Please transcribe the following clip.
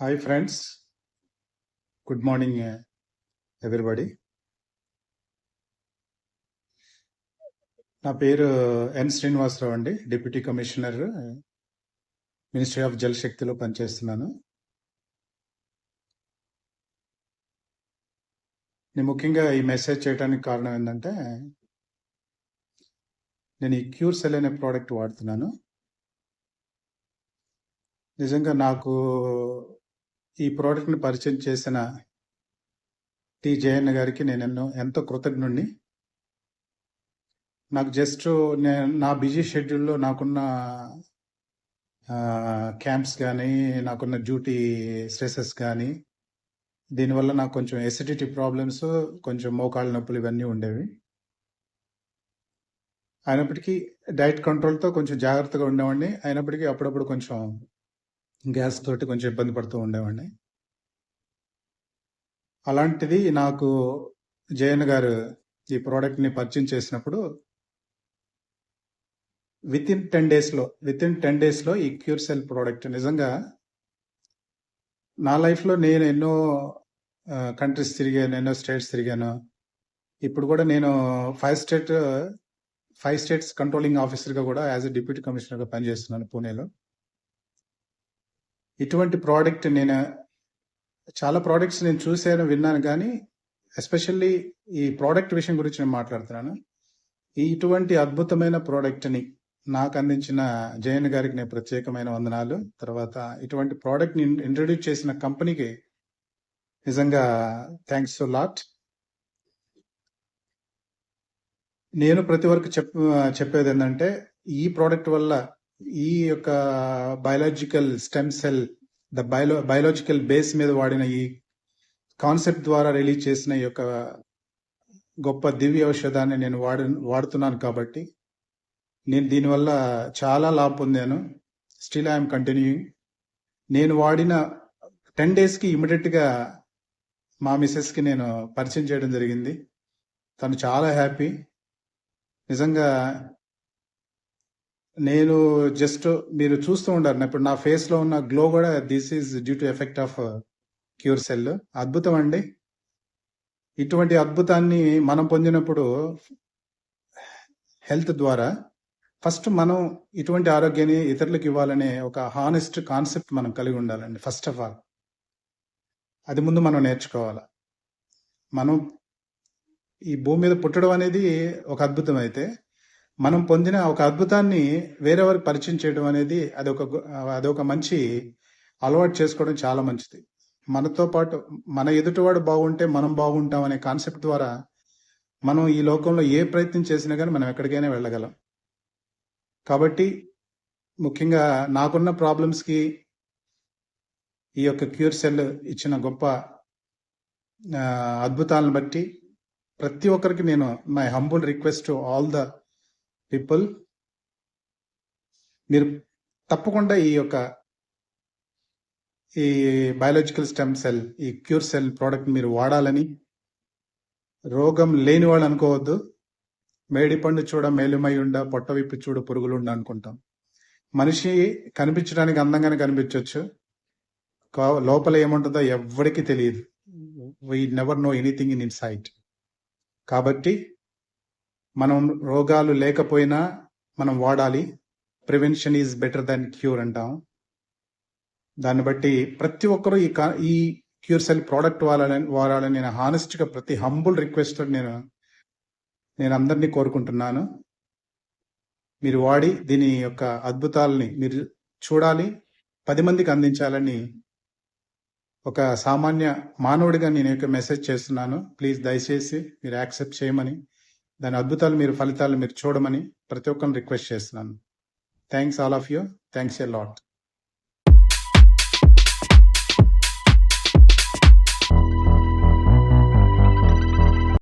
Hi friends good morning everybody నా పేరు uh, N Srinivasarao అండి deputy commissioner ministry of Jal శక్తిలో పనిచేస్తున్నాను. నేను ముఖ్యంగా ఈ మెసేజ్ చేయడానికి కారణం ఏంటంటే నేను ఈ క్యూర్ సెల్ అనే ప్రోడక్ట్ వాడుతున్నాను. నిజంగా నాకు ఈ ప్రోడక్ట్ని పరిచయం చేసిన టి జయన్న గారికి నేను ఎన్నో ఎంతో కృతజ్ఞుణ్ణి. నాకు జస్ట్ నేను నా బిజీ షెడ్యూల్లో నాకున్న క్యాంప్స్ కానీ నాకున్న డ్యూటీ స్ట్రెసెస్ కానీ దీనివల్ల నాకు కొంచెం ఎసిడిటీ ప్రాబ్లమ్స్ కొంచెం మోకాళ్ళ నొప్పులు ఇవన్నీ ఉండేవి. అయినప్పటికీ డైట్ కంట్రోల్తో కొంచెం జాగ్రత్తగా ఉండేవాడిని. అయినప్పటికీ అప్పుడప్పుడు కొంచెం గ్యాస్ తోటి కొంచెం ఇబ్బంది పడుతూ ఉండేవాడిని. అలాంటిది నాకు జయన్ గారు ఈ ప్రోడక్ట్ని పర్చేజ్ చేసినప్పుడు విత్ ఇన్ టెన్ డేస్లో విత్ ఇన్ టెన్ డేస్లో ఈ క్యూర్ సెల్ ప్రోడక్ట్ నిజంగా నా లైఫ్లో నేను ఎన్నో కంట్రీస్ తిరిగాను ఎన్నో స్టేట్స్ తిరిగాను. ఇప్పుడు కూడా నేను five state five states controlling ఆఫీసర్గా కూడా యాజ్ ఎ డిప్యూటీ కమిషనర్గా పనిచేస్తున్నాను పూణేలో. ఇటువంటి ప్రోడక్ట్ నేను చాలా ప్రోడక్ట్స్ నేను చూశాను విన్నాను కానీ ఎస్పెషల్లీ ఈ ప్రోడక్ట్ విషయం గురించి నేను మాట్లాడుతున్నాను. ఈ ఇటువంటి అద్భుతమైన ప్రోడక్ట్ని నాకు అందించిన జయన్ గారికి నేను ప్రత్యేకమైన వందనాలు. తర్వాత ఇటువంటి ప్రోడక్ట్ని ఇంట్రడ్యూస్ చేసిన కంపెనీకి నిజంగా థ్యాంక్స్ సో లాట్ నేను ప్రతి వరకు చెప్ చెప్పేది ఏంటంటే ఈ ప్రోడక్ట్ వల్ల ఈ యొక్క బయాలజికల్ స్టెమ్ సెల్ ద బయలో బయాలజికల్ బేస్ మీద వాడిన ఈ కాన్సెప్ట్ ద్వారా రిలీజ్ చేసిన ఈ యొక్క గొప్ప దివ్య ఔషధాన్ని నేను వాడి వాడుతున్నాను కాబట్టి నేను దీనివల్ల చాలా లాభ పొందాను. స్టిల్ ఐఎమ్ కంటిన్యూయింగ్ నేను వాడిన టెన్ డేస్కి ఇమీడియట్గా మా మిస్సెస్కి నేను పరిచయం చేయడం జరిగింది. తను చాలా హ్యాపీ నిజంగా నేను జస్ట్ మీరు చూస్తూ ఉండారు ఇప్పుడు నా ఫేస్లో ఉన్న గ్లో కూడా this is due to effect of cure cell అద్భుతం అండి. ఇటువంటి అద్భుతాన్ని మనం పొందినప్పుడు హెల్త్ ద్వారా ఫస్ట్ మనం ఇటువంటి ఆరోగ్యాన్ని ఇతరులకు ఇవ్వాలనే ఒక హానెస్ట్ కాన్సెప్ట్ మనం కలిగి ఉండాలండి ఫస్ట్ ఆఫ్ ఆల్ అది ముందు మనం నేర్చుకోవాలి. మనం ఈ భూమి మీద పుట్టడం అనేది ఒక అద్భుతం అయితే మనం పొందిన ఒక అద్భుతాన్ని వేరెవరికి పరిచయం చేయడం అనేది అదొక అదొక మంచి అలవాటు చేసుకోవడం చాలా మంచిది. మనతో పాటు మన ఎదుటివాడు బాగుంటే మనం బాగుంటాం అనే కాన్సెప్ట్ ద్వారా మనం ఈ లోకంలో ఏ ప్రయత్నం చేసినా కానీ మనం ఎక్కడికైనా వెళ్ళగలం. కాబట్టి ముఖ్యంగా నాకున్న ప్రాబ్లమ్స్కి ఈ యొక్క క్యూర్ సెల్ ఇచ్చిన గొప్ప అద్భుతాలను బట్టి ప్రతి ఒక్కరికి నేను my humble request all the people మీరు తప్పకుండా ఈ యొక్క ఈ బయాలజికల్ స్టెమ్ సెల్ ఈ క్యూర్ సెల్ ప్రోడక్ట్ మీరు వాడాలని రోగం లేని వాళ్ళు అనుకోవద్దు. మేడి పండు చూడ మేలుమై ఉండ పొట్ట విప్పి చూడ పురుగులు ఉండ అనుకుంటాం. మనిషి కనిపించడానికి అందంగానే కనిపించవచ్చు లోపల ఏముంటుందో ఎవరికి తెలియదు. We never know anything in inside కాబట్టి మనం రోగాలు లేకపోయినా మనం వాడాలి. Prevention is better than cure అంటాం. దాన్ని బట్టి ప్రతి ఒక్కరూ ఈ ఈ క్యూర్ సెల్ ప్రోడక్ట్ వాడాలని వాడాలని నేను హానెస్ట్గా ప్రతి హంబుల్ రిక్వెస్ట్ నేను నేను అందరినీ కోరుకుంటున్నాను. మీరు వాడి దీని యొక్క అద్భుతాలని మీరు చూడాలి. పది మందికి అందించాలని ఒక సామాన్య మానవుడిగా నేను యొక్క మెసేజ్ చేస్తున్నాను. ప్లీజ్ దయచేసి మీరు యాక్సెప్ట్ చేయమని. దాని అద్భుతాలు మీరు ఫలితాలు మీరు చూడమని ప్రతి ఒక్కరిని రిక్వెస్ట్ చేస్తున్నాను. Thanks all of you thanks a lot